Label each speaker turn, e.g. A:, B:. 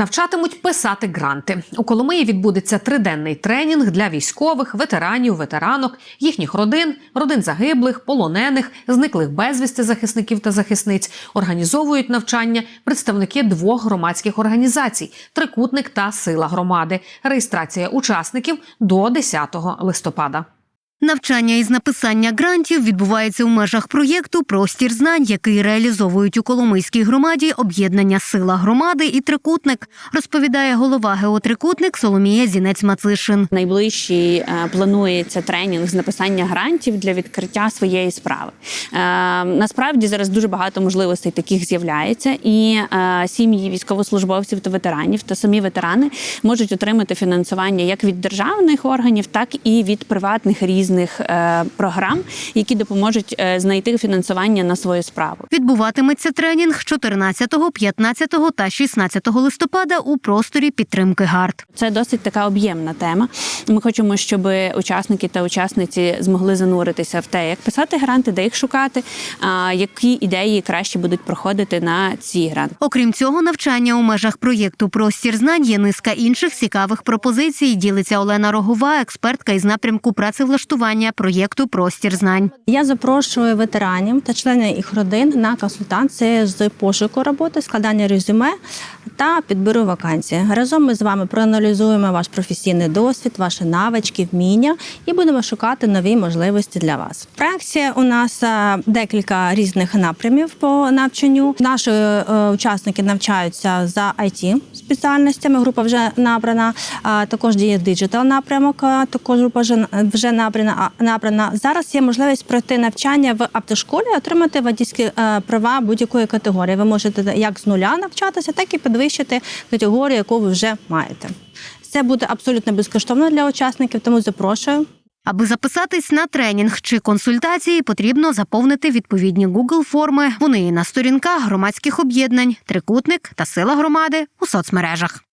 A: Навчатимуть писати гранти. У Коломиї відбудеться триденний тренінг для військових, ветеранів, ветеранок, їхніх родин, родин загиблих, полонених, зниклих безвісти захисників та захисниць. Організовують навчання представники двох громадських організацій: Трикутник та Сила громади. Реєстрація учасників до 10 листопада.
B: Навчання із написання грантів відбувається у межах проєкту Простір знань, який реалізовують у Коломийській громаді об'єднання Сила громади і трикутник, розповідає голова геотрикутник Соломія Зінець Мацишин.
C: Найближчий е, планується тренінг з написання грантів для відкриття своєї справи. Е, насправді зараз дуже багато можливостей таких з'являється, і е, сім'ї військовослужбовців та ветеранів та самі ветерани можуть отримати фінансування як від державних органів, так і від приватних різних е, програм, які допоможуть е, знайти фінансування на свою справу.
B: Відбуватиметься тренінг 14, 15 та 16 листопада у просторі підтримки ГАРД.
C: Це досить така об'ємна тема. Ми хочемо, щоб учасники та учасниці змогли зануритися в те, як писати гранти, де їх шукати, які ідеї краще будуть проходити на ці гранти.
B: Окрім цього, навчання у межах проєкту Простір знань є низка інших цікавих пропозицій. Ділиться Олена Рогова, експертка із напрямку працевлаштування проєкту Простір знань.
D: Я запрошую ветеранів та членів їх родин на консультації з пошуку роботи, складання резюме та підбору вакансій. Разом ми з вами проаналізуємо ваш професійний досвід, ваші навички, вміння і будемо шукати нові можливості для вас. В у нас е, декілька різних напрямів по навчанню. Наші е, учасники навчаються за IT спеціальностями. Група вже набрана. Також діє диджитал напрямок. Також група вже вже набрана. набрана. Зараз є можливість пройти навчання в автошколі, отримати водійські е, права будь-якої категорії. Ви можете як з нуля навчатися, так і підвищити категорію, яку ви вже маєте. Це буде абсолютно безкоштовно для учасників, тому запрошую.
B: Аби записатись на тренінг чи консультації, потрібно заповнити відповідні Google форми. Вони є на сторінках громадських об'єднань, трикутник та сила громади у соцмережах.